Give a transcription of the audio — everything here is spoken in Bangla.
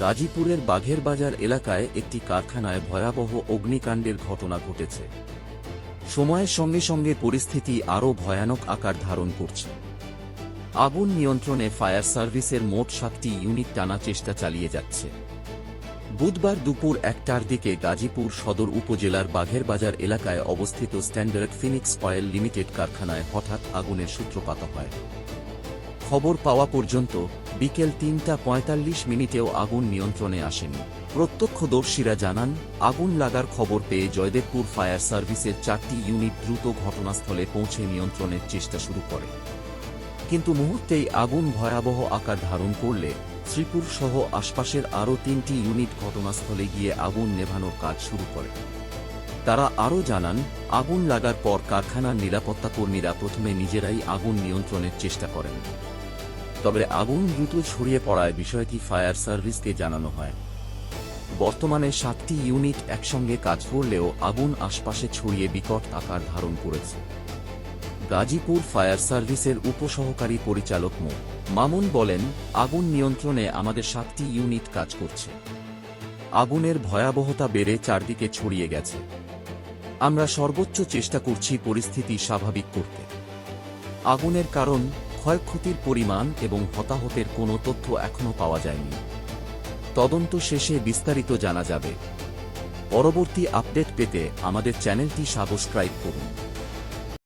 গাজীপুরের বাঘের বাজার এলাকায় একটি কারখানায় ভয়াবহ অগ্নিকাণ্ডের ঘটনা ঘটেছে। সময়ের সঙ্গে সঙ্গে পরিস্থিতি আরও ভয়ানক আকার ধারণ করছে। আগুন নিয়ন্ত্রণে ফায়ার সার্ভিসের মোট সাতটি ইউনিট টানা চেষ্টা চালিয়ে যাচ্ছে। বুধবার দুপুর একটার দিকে গাজীপুর সদর উপজেলার বাঘের বাজার এলাকায় অবস্থিত স্ট্যান্ডার্ড ফিনিক্স অয়েল লিমিটেড কারখানায় হঠাৎ আগুনের সূত্রপাত হয়। খবর পাওয়া পর্যন্ত বিকেল তিনটা পঁয়তাল্লিশ মিনিটেও আগুন নিয়ন্ত্রণে আসেনি। প্রত্যক্ষদর্শীরা জানান, আগুন লাগার খবর পেয়ে জয়দেবপুর ফায়ার সার্ভিসের চারটি ইউনিট দ্রুত ঘটনাস্থলে পৌঁছে নিয়ন্ত্রণের চেষ্টা শুরু করে। কিন্তু মুহূর্তেই আগুন ভয়াবহ আকার ধারণ করলে শ্রীপুর সহ আশপাশের আরও তিনটি ইউনিট ঘটনাস্থলে গিয়ে আগুন নেভানোর কাজ শুরু করে। তারা আরও জানান, আগুন লাগার পর কারখানার নিরাপত্তা কর্মীরা প্রথমে নিজেরাই আগুন নিয়ন্ত্রণের চেষ্টা করেন। তবে আগুন দ্রুত ছড়িয়ে পড়ায় বিষয়টি ফায়ার সার্ভিসকে জানানো হয়। বর্তমানে সাতটি ইউনিট একসঙ্গে কাজ করলেও আগুন আশপাশে ছড়িয়ে বিকট আকার ধারণ করেছে। গাজীপুর ফায়ার সার্ভিসের উপসহকারী পরিচালক মো। মামুন বলেন, আগুন নিয়ন্ত্রণে আমাদের সাতটি ইউনিট কাজ করছে। আগুনের ভয়াবহতা বেড়ে চারদিকে ছড়িয়ে গেছে। আমরা সর্বোচ্চ চেষ্টা করছি পরিস্থিতি স্বাভাবিক করতে। আগুনের কারণ ক্ষয়ক্ষতির পরিমাণ এবং হতাহতের কোনো তথ্য এখনও পাওয়া যায়নি। তদন্ত শেষে বিস্তারিত জানা যাবে। পরবর্তী আপডেট পেতে আমাদের চ্যানেলটি সাবস্ক্রাইব করুন।